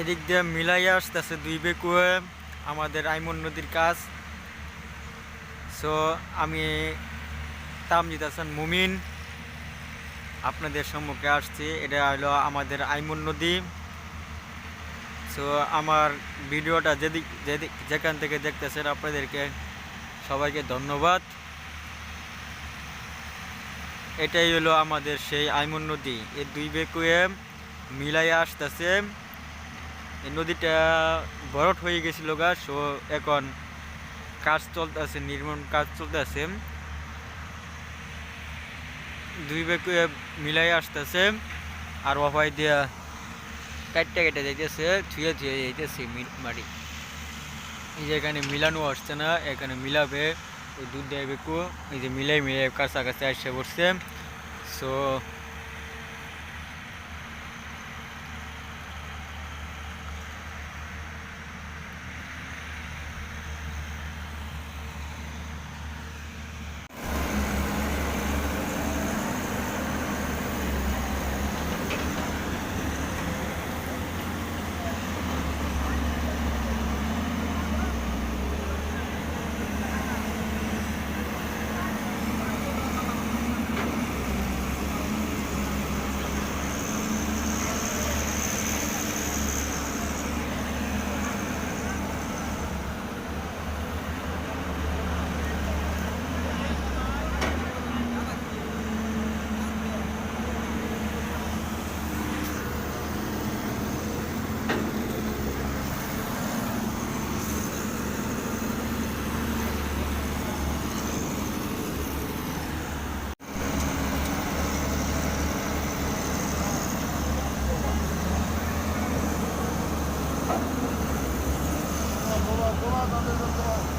এদিক দিয়ে মিলাইয়া আসতেছে দুই বেকুয়ে আমাদের আইমন নদীর কাজ। সো আমি তামজিদ হাসান মুমিন, আপনাদের সম্মুখে আসছি। এটা হলো আমাদের আইমন নদী। সো আমার ভিডিওটা যেদিক যেদিক যেখান থেকে দেখতেছেন আপনাদেরকে সবাইকে ধন্যবাদ। এটাই হলো আমাদের সেই আইমন নদী। এই দুই বেকুয়ে মিলাইয়া আসতেছে। নদীটা বরট হয়ে গেছিল গা সো এখন কাজ চলতেছে, নির্মাণ কাজ চলতেছে। দুই বেকুয়ে মিলাই আসতেছে, আর ওয়াই দিয়া কাটতে কেটে যাইতেছে থুয়ে থুয়ে যাইতেছে মাটি। এই যে এখানে মিলানো আসছে না, এখানে মিলাবে ওই দুধ দেয় বেকু, এই যে মিলাই মিলাই কাছাকাছি আসছে পড়ছে সো 何でですか?